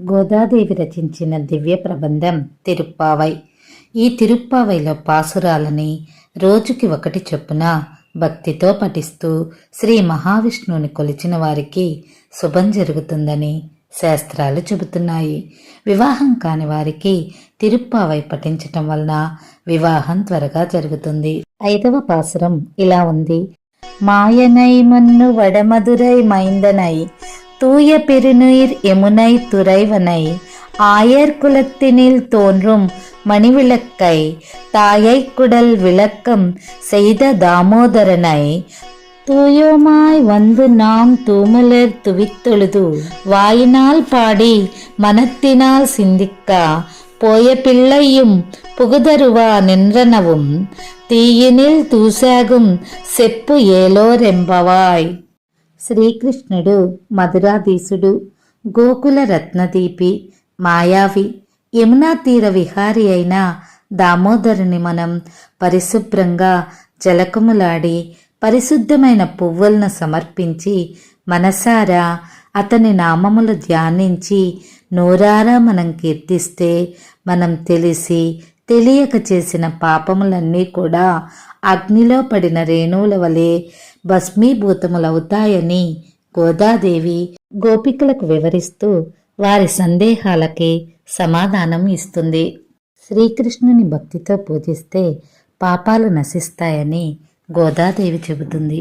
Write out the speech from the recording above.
గోదాదేవి రచించిన దివ్య ప్రబంధం తిరుప్పావై. ఈ తిరుప్పావైలో పాసురాలని రోజుకి ఒకటి చొప్పున భక్తితో పఠిస్తూ శ్రీ మహావిష్ణువుని కొలిచిన వారికి శుభం జరుగుతుందని శాస్త్రాలు చెబుతున్నాయి. వివాహం కాని వారికి తిరుప్పావై పఠించటం వలన వివాహం త్వరగా జరుగుతుంది. ఐదవ పాసురం ఇలా ఉంది. మాయనై మన్ను వడమధురై మైందనై தூய பெருநீர் யமுனை துறைவனை. ஆயர்குலத்தினில் தோன்றும் மணிவிளக்கை. தாயை குடல் விளக்கம் செய்த தாமோதரனை. தூயோமாய் வந்து நாம் தூமலர் துவித்தொழுது. வாயினால் பாடி மனத்தினால் சிந்திக்கா. போய பிள்ளையும் புகுதருவா நின்றனவும். தீயினில் தூசாகும் செப்பு ஏலோரெம்பவாய் శ్రీకృష్ణుడు మధురాధీసుడు గోకుల రత్నదీపి మాయావి యమునా తీర విహారి అయిన దామోదరుని మనం పరిశుభ్రంగా జలకములాడి పరిశుద్ధమైన పువ్వులను సమర్పించి మనసారా అతని నామములు ధ్యానించి నోరారా మనం కీర్తిస్తే మనం తెలిసి తెలియక చేసిన పాపములన్నీ కూడా అగ్నిలో పడిన రేణువుల వలె భస్మీభూతములవుతాయని గోదాదేవి గోపికలకు వివరిస్తూ వారి సందేహాలకి సమాధానం ఇస్తుంది. శ్రీకృష్ణుని భక్తితో పూజిస్తే పాపాలు నశిస్తాయని గోదాదేవి చెబుతుంది.